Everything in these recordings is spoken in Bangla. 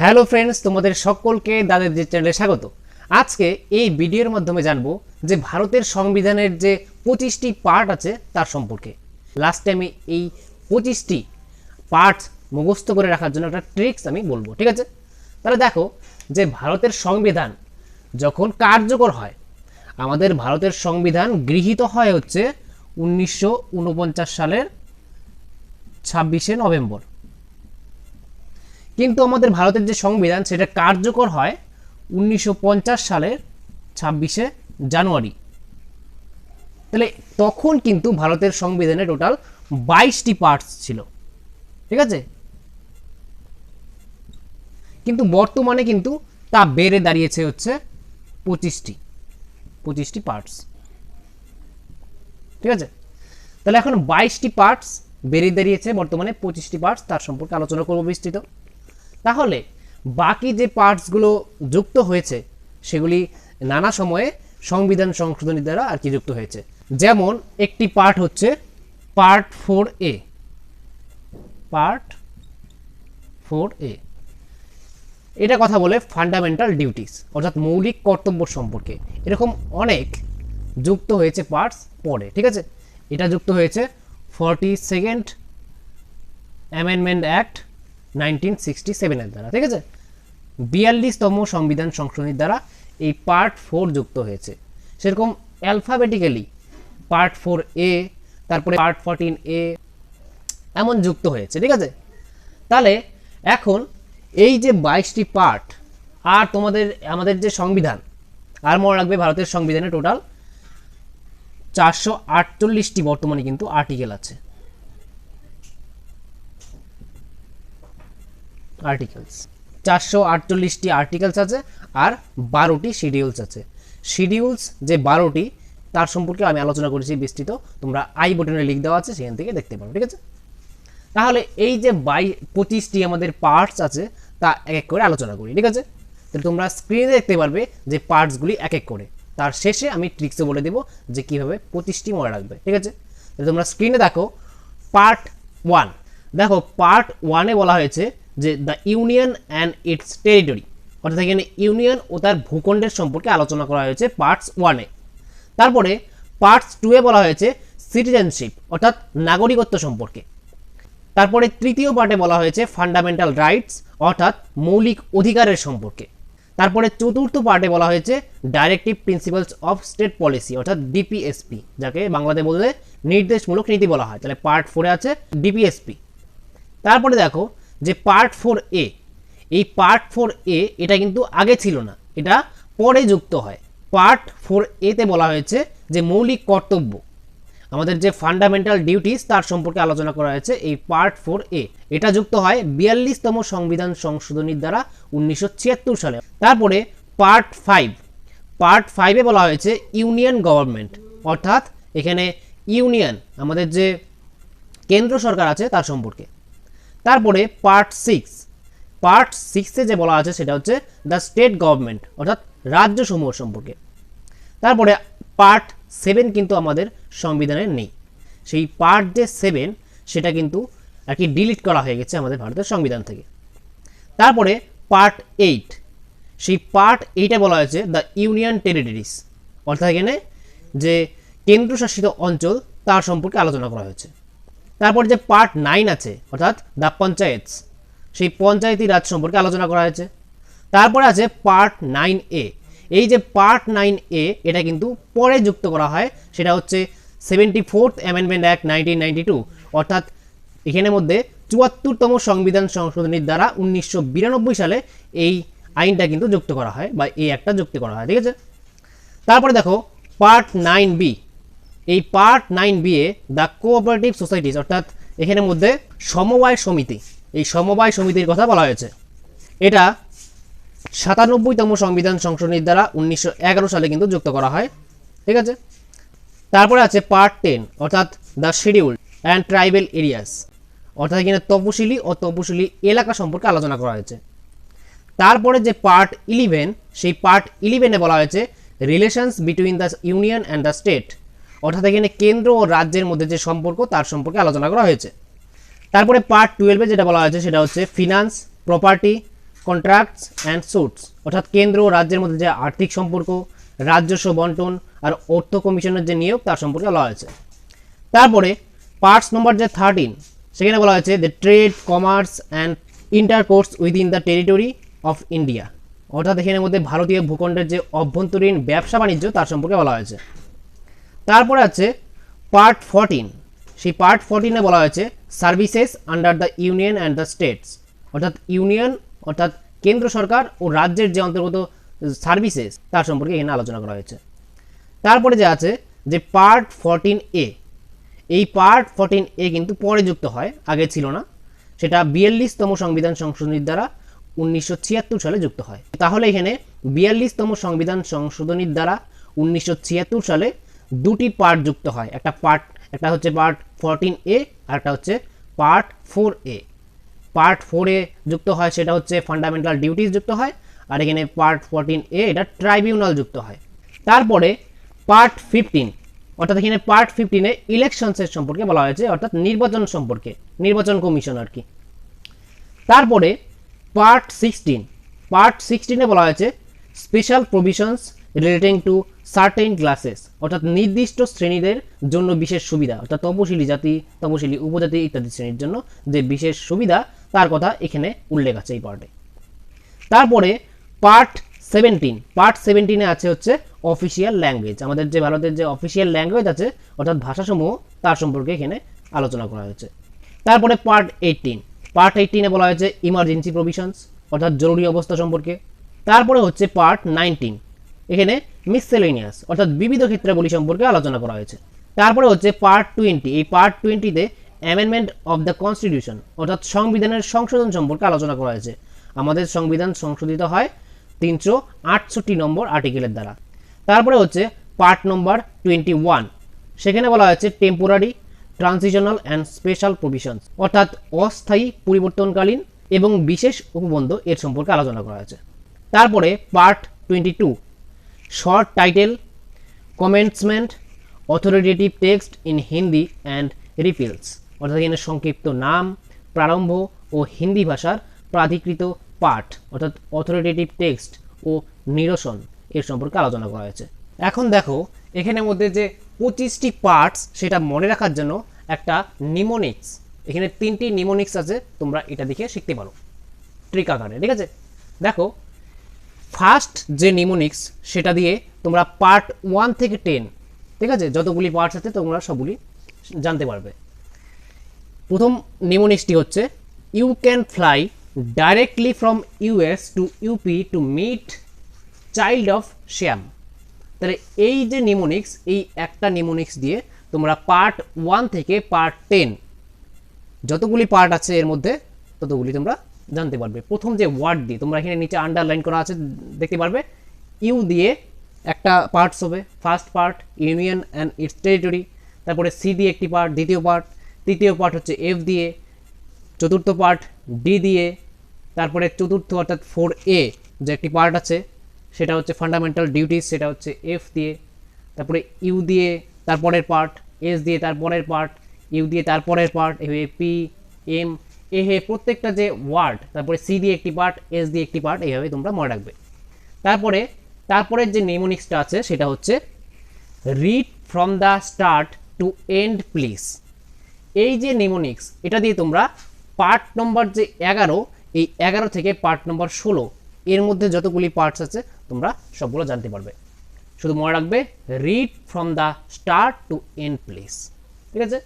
হ্যালো ফ্রেন্ডস, তোমাদের সকলকে দাদের যে চ্যানেলে স্বাগত। আজকে এই ভিডিওর মাধ্যমে জানব যে ভারতের সংবিধানের যে পঁচিশটি পার্ট আছে তার সম্পর্কে। লাস্টে আমি এই পঁচিশটি পার্ট মুখস্থ করে রাখার জন্য একটা ট্রিক্স আমি বলব, ঠিক আছে? তাহলে দেখো যে ভারতের সংবিধান যখন কার্যকর হয়, আমাদের ভারতের সংবিধান গৃহীত হয় হচ্ছে উনিশশো উনপঞ্চাশ সালের ছাব্বিশে নভেম্বর। কিন্তু আমাদের ভারতের যে সংবিধান, সেটা কার্যকর হয় উনিশশো সালের ছাব্বিশে জানুয়ারি। তাহলে তখন কিন্তু ভারতের সংবিধানে টোটাল বাইশটি পার্টস ছিল। ঠিক আছে? কিন্তু বর্তমানে কিন্তু তা বেড়ে দাঁড়িয়েছে হচ্ছে পঁচিশটি পঁচিশটি পার্টস ঠিক আছে? তাহলে এখন বাইশটি পার্টস বেড়ে দাঁড়িয়েছে বর্তমানে পঁচিশটি পার্টস তার সম্পর্কে আলোচনা করব বিস্তৃত। তাহলে বাকি যে পার্টসগুলো যুক্ত হয়েছে, সেগুলি নানা সময়ে সংবিধান সংশোধনী দ্বারা আর কি যুক্ত হয়েছে। যেমন একটি পার্ট হচ্ছে part four A. Part four A. এটা কথা বলে ফান্ডামেন্টাল ডিউটিস অর্থাৎ মৌলিক কর্তব্য সম্পর্কে। এরকম অনেক যুক্ত হয়েছে পার্টস পরে, ঠিক আছে? এটা যুক্ত হয়েছে forty second amendment act nineteen sixty সেভেনের দ্বারা, ঠিক আছে? বিয়াল্লিশতম সংবিধান সংশোধনীর দ্বারা এই পার্ট ফোর যুক্ত হয়েছে। সেরকম অ্যালফাবেটিক্যালি পার্ট ফোর এ, তারপরে পার্ট ফোরটিন এ এমন যুক্ত হয়েছে, ঠিক আছে? তাহলে এখন এই যে বাইশটি পার্ট আর তোমাদের, আমাদের যে সংবিধান, আর মনে রাখবে ভারতের সংবিধানে টোটাল চারশো আটচল্লিশটি বর্তমানে কিন্তু আর্টিকেল আছে। আর্টিকেলস চারশো আটচল্লিশটি আর্টিকেলস আছে আর বারোটি শিডিউলস আছে। শিডিউলস যে বারোটি, তার সম্পর্কে আমি আলোচনা করেছি বিস্তৃত। তোমরা আই বটনে লিখ দেওয়া আছে, সেখান থেকে দেখতে পারো, ঠিক আছে? তাহলে এই যে বাই পঁচিশটি আমাদের পার্টস আছে, তা এক এক করে আলোচনা করি, ঠিক আছে? তাহলে তোমরা স্ক্রিনে দেখতে পারবে যে পার্টসগুলি এক এক করে। তার শেষে আমি ট্রিক্সে বলে দেবো যে কীভাবে পঁচিশটি মনে রাখবে, ঠিক আছে? তোমরা স্ক্রিনে দেখো পার্ট ওয়ান দেখো পার্ট ওয়ানে বলা হয়েছে যে the union and its territory অর্থাৎ এখানে ইউনিয়ন ও তার ভূখণ্ডের সম্পর্কে আলোচনা করা হয়েছে পার্টস ওয়ানে তারপরে পার্টস টুয়ে বলা হয়েছে সিটিজেনশিপ অর্থাৎ নাগরিকত্ব সম্পর্কে। তারপরে তৃতীয় পার্টে বলা হয়েছে ফান্ডামেন্টাল রাইটস অর্থাৎ মৌলিক অধিকারের সম্পর্কে। তারপরে চতুর্থ পার্টে বলা হয়েছে directive principles of state policy অর্থাৎ ডিপিএসপি যাকে বাংলাতে বললে নির্দেশমূলক নীতি বলা হয়। তাহলে পার্ট ফোরে আছে ডিপিএসপি তারপরে দেখো যে পার্ট ফোর এ এই পার্ট ফোর এ এটা কিন্তু আগে ছিল না, এটা পরে যুক্ত হয়। পার্ট ফোর এতে বলা হয়েছে যে মৌলিক কর্তব্য। আমাদের যে ফান্ডামেন্টাল ডিউটিস তার সম্পর্কে আলোচনা করা হয়েছে এই পার্ট ফোর এ এটা যুক্ত হয় বিয়াল্লিশতম সংবিধান সংশোধনীর দ্বারা উনিশশো ছিয়াত্তর সালে। তারপরে পার্ট ফাইভ পার্ট ফাইভে বলা হয়েছে ইউনিয়ন গভর্নমেন্ট অর্থাৎ এখানে ইউনিয়ন আমাদের যে কেন্দ্র সরকার আছে তার সম্পর্কে। তারপরে পার্ট সিক্স পার্ট সিক্সে যে বলা আছে সেটা হচ্ছে দ্য স্টেট গভর্নমেন্ট অর্থাৎ রাজ্যসমূহ সম্পর্কে। তারপরে পার্ট সেভেন কিন্তু আমাদের সংবিধানে নেই। সেই পার্ট যে সেভেন সেটা কিন্তু আর কি ডিলিট করা হয়ে গেছে আমাদের ভারতের সংবিধান থেকে। তারপরে পার্ট এইট সেই পার্ট এইটে বলা হয়েছে দ্য ইউনিয়ন টেরিটরিস অর্থাৎ এখানে যে কেন্দ্রশাসিত অঞ্চল তার সম্পর্কে আলোচনা করা হয়েছে। তারপর যে পার্ট নাইন আছে, অর্থাৎ দ্য পঞ্চায়েত সেই পঞ্চায়েতি রাজ সম্পর্কে আলোচনা করা হয়েছে। তারপরে আছে পার্ট নাইন এ এই যে পার্ট নাইন এ এটা কিন্তু পরে যুক্ত করা হয়, সেটা হচ্ছে seventy fourth amendment act nineteen ninety two অর্থাৎ এখানের মধ্যে চুয়াত্তরতম সংবিধান সংশোধনীর দ্বারা উনিশশো বিরানব্বই সালে এই আইনটা কিন্তু যুক্ত করা হয়, বা এই একটা যুক্ত করা হয়, ঠিক আছে? তারপরে দেখো পার্ট নাইন বি এই পার্ট নাইন বি এ দ্য কোঅপারেটিভ সোসাইটিস অর্থাৎ এখানের মধ্যে সমবায় সমিতি, এই সমবায় সমিতির কথা বলা হয়েছে। এটা সাতানব্বইতম সংবিধান সংশোধনীর দ্বারা উনিশশো এগারো সালে কিন্তু যুক্ত করা হয়। ঠিক আছে? তারপরে আছে পার্ট টেন অর্থাৎ the schedule and tribal areas অর্থাৎ এখানে তপশিলি ও তপশিলি এলাকা সম্পর্কে আলোচনা করা হয়েছে। তারপরে যে পার্ট ইলেভেন সেই পার্ট ইলেভেনে বলা হয়েছে relations between the union and the state অর্থাৎ এখানে কেন্দ্র ও রাজ্যের মধ্যে যে সম্পর্ক, তার সম্পর্কে আলোচনা করা হয়েছে। তারপরে পার্ট টুয়েলভে যেটা বলা হয়েছে, সেটা হচ্ছে finance property contracts and suits অর্থাৎ কেন্দ্র ও রাজ্যের মধ্যে যে আর্থিক সম্পর্ক রাজস্ব বন্টন আর অর্থ কমিশনের যে নিয়োগ, তার সম্পর্কে বলা হয়েছে। তারপরে পার্টস নম্বর যে থার্টিন সেখানে বলা হয়েছে the trade commerce and intercourse within the territory of India অর্থাৎ এখানের মধ্যে ভারতীয় ভূখণ্ডের যে অভ্যন্তরীণ ব্যবসা বাণিজ্য তার সম্পর্কে বলা হয়েছে। তারপরে আছে পার্ট ফোরটিন সেই পার্ট ফোরটিনে বলা হয়েছে services under the union and the states অর্থাৎ ইউনিয়ন অর্থাৎ কেন্দ্র সরকার ও রাজ্যের যে অন্তর্গত সার্ভিসেস তার সম্পর্কে এখানে আলোচনা করা হয়েছে। তারপরে যে আছে যে পার্ট ফোরটিন এ এই পার্ট ফোরটিন এ কিন্তু পরে যুক্ত হয়, আগে ছিল না। সেটা বিয়াল্লিশতম সংবিধান সংশোধনীর দ্বারা উনিশশো ছিয়াত্তর সালে যুক্ত হয়। তাহলে এখানে বিয়াল্লিশতম সংবিধান সংশোধনীর দ্বারা উনিশশো ছিয়াত্তর সালে দুটি পার্ট যুক্ত হয়। একটা পার্ট একটা হচ্ছে পার্ট ফোরটিন এ আর একটা হচ্ছে পার্ট ফোর এ পার্ট ফোরে যুক্ত হয়, সেটা হচ্ছে ফান্ডামেন্টাল ডিউটিস যুক্ত হয়, আর এখানে পার্ট ফোরটিন এ এটা ট্রাইব্যুনাল যুক্ত হয়। তারপরে পার্ট ফিফটিন অর্থাৎ এখানে পার্ট ফিফটিনে ইলেকশনসের সম্পর্কে বলা হয়েছে, অর্থাৎ নির্বাচন সম্পর্কে, নির্বাচন কমিশন আর কি। তারপরে পার্ট সিক্সটিন পার্ট সিক্সটিনে বলা হয়েছে special provisions relating to certain classes অর্থাৎ নির্দিষ্ট শ্রেণীদের জন্য বিশেষ সুবিধা, অর্থাৎ তপশিলি জাতি, তপশিলি উপজাতি ইত্যাদি শ্রেণির জন্য যে বিশেষ সুবিধা, তার কথা এখানে উল্লেখ আছে এই পার্টে তারপরে পার্ট সেভেন্টিন পার্ট সেভেন্টিনে আছে হচ্ছে অফিসিয়াল ল্যাঙ্গুয়েজ আমাদের যে ভারতের যে অফিসিয়াল ল্যাঙ্গুয়েজ আছে, অর্থাৎ ভাষাসমূহ, তার সম্পর্কে এখানে আলোচনা করা হয়েছে। তারপরে পার্ট এইটিন পার্ট এইটিনে বলা হয়েছে ইমার্জেন্সি প্রভিশনস অর্থাৎ জরুরি অবস্থা সম্পর্কে। তারপরে হচ্ছে পার্ট নাইনটিন এখানে মিসসেলেনিয়াস অর্থাৎ বিবিধ ক্ষেত্রাবলী সম্পর্কে আলোচনা করা হয়েছে। তারপরে হচ্ছে পার্ট টোয়েন্টি এই পার্ট টোয়েন্টিতে অ্যামেন্ডমেন্ট অফ দ্য কনস্টিটিউশন অর্থাৎ সংবিধানের সংশোধন সম্পর্কে আলোচনা করা হয়েছে। আমাদের সংবিধান সংশোধিত হয় তিনশো আটষট্টি নম্বর আর্টিকেলের দ্বারা। তারপরে হচ্ছে পার্ট নম্বর টোয়েন্টি ওয়ান সেখানে বলা হয়েছে temporary transitional and special provisions অর্থাৎ অস্থায়ী, পরিবর্তনকালীন এবং বিশেষ উপবন্ধ এর সম্পর্কে আলোচনা করা হয়েছে। তারপরে part twenty two short title commencement authoritative text in Hindi and repeals অর্থাৎ এখানে সংক্ষিপ্ত নাম, প্রারম্ভ ও হিন্দি ভাষার প্রাধিকৃত পাঠ, অর্থাৎ অথরিটেটিভ টেক্সট ও নিরসন এর সম্পর্কে আলোচনা করা হয়েছে। এখন দেখো, এখানের মধ্যে যে পঁচিশটি পার্টস সেটা মনে রাখার জন্য একটা নিমোনিক্স এখানে তিনটি নিমোনিক্স আছে, তোমরা এটা দেখে শিখতে পারো। ট্রিক আকারে, ঠিক আছে? দেখো ফার্স্ট যে নিমোনিক্স সেটা দিয়ে তোমরা পার্ট ওয়ান থেকে টেন ঠিক আছে? যতগুলি পার্টস আছে, তোমরা সবগুলি জানতে পারবে। প্রথম নিমোনিক্সটি হচ্ছে you can fly directly from US to UP to meet child of Shyam তাহলে এই যে নিমোনিক্স এই একটা নিমোনিক্স দিয়ে তোমরা পার্ট ওয়ান থেকে পার্ট টেন যতগুলি পার্ট আছে এর মধ্যে, ততগুলি তোমরা জানতে পারবে। প্রথম যে ওয়ার্ড দিয়ে, তোমরা এখানে নিচে আন্ডারলাইন করা আছে, দেখতে পারবে? ইউ দিয়ে একটা পার্টস হবে। First part union and its territory তারপরে সি দিয়ে একটি পার্ট দ্বিতীয় পার্ট তৃতীয় পার্ট হচ্ছে এফ দিয়ে, চতুর্থ পার্ট ডি দিয়ে, তারপরে চতুর্থ অর্থাৎ ফোর এ যে একটি পার্ট আছে, সেটা হচ্ছে ফান্ডামেন্টাল ডিউটিস সেটা হচ্ছে এফ দিয়ে, তারপরে ইউ দিয়ে তারপরের পার্ট এস দিয়ে তারপরের পার্ট ইউ দিয়ে তারপরের পার্ট এভাবে পি এম এ হে প্রত্যেকটা যে ওয়ার্ড তারপরে সি দিয়ে একটি পার্ট এস দিয়ে একটি পার্ট এইভাবে তোমরা মনে রাখবে। তারপরে, তারপরের যে নেমোনিক্সটা আছে, সেটা হচ্ছে read from the start to end please এই যে নেমোনিক্স এটা দিয়ে তোমরা পার্ট নম্বর যে এগারো, এই এগারো থেকে পার্ট নম্বর ষোলো, এর মধ্যে যতগুলি পার্টস আছে, তোমরা সবগুলো জানতে পারবে। শুধু মনে রাখবে read from the start to end please ঠিক আছে?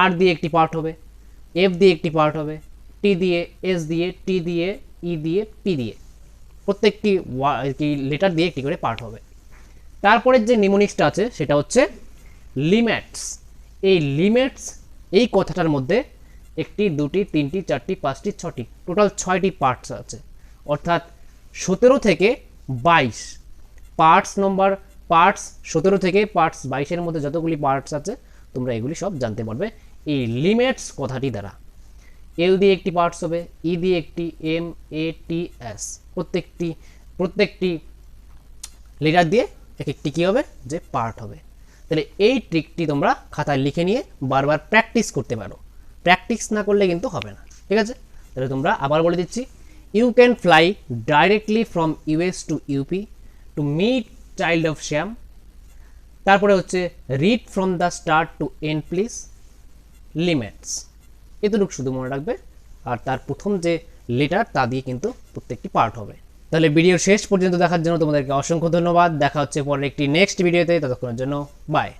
আর দিয়ে একটি পার্ট হবে। এফ দিয়ে একটি পার্ট হবে টি দিয়ে এস দিয়ে টি দিয়ে ই দিয়ে পি দিয়ে। প্রত্যেকটি কি লেটার দিয়ে একটি করে পার্ট হবে। তারপরের যে নিমোনিক্সটা আছে, সেটা হচ্ছে লিম্যাটস এই লিমিটস এই কথাটার মধ্যে একটি, দুটি, তিনটি, চারটি, পাঁচটি, ছটি টোটাল ছয়টি পার্টস আছে। অর্থাৎ সতেরো থেকে বাইশ পার্টস নম্বর পার্টস সতেরো থেকে পার্টস বাইশের মধ্যে যতগুলি পার্টস আছে, তোমরা এগুলি সব জানতে পারবে। এই লিমিটস কথাটি দ্বারা। এল দিয়ে একটি পার্টস হবে ই দিয়ে একটি এম এ টি এস প্রত্যেকটি প্রত্যেকটি লেটার দিয়ে এক একটি কী হবে? যে পার্ট হবে। তাহলে এই ট্রিকটি তোমরা খাতায় লিখে নিয়ে বারবার প্র্যাকটিস করতে পারো। প্র্যাকটিস না করলে কিন্তু হবে না। ঠিক আছে? তাহলে তোমরা আবার বলে দিচ্ছি you can fly directly from US to UP to meet child of Shyam তারপরে হচ্ছে read from the start to end please limits এতটুকু শুধু মনে রাখবে। আর তার প্রথম যে লেটার তা দিয়ে কিন্তু প্রত্যেকটি পার্ট হবে। তাহলে ভিডিওর শেষ পর্যন্ত দেখার জন্য তোমাদেরকে অসংখ্য ধন্যবাদ। দেখা হচ্ছে পরের একটি নেক্সট ভিডিওতে ততক্ষণের জন্য বাই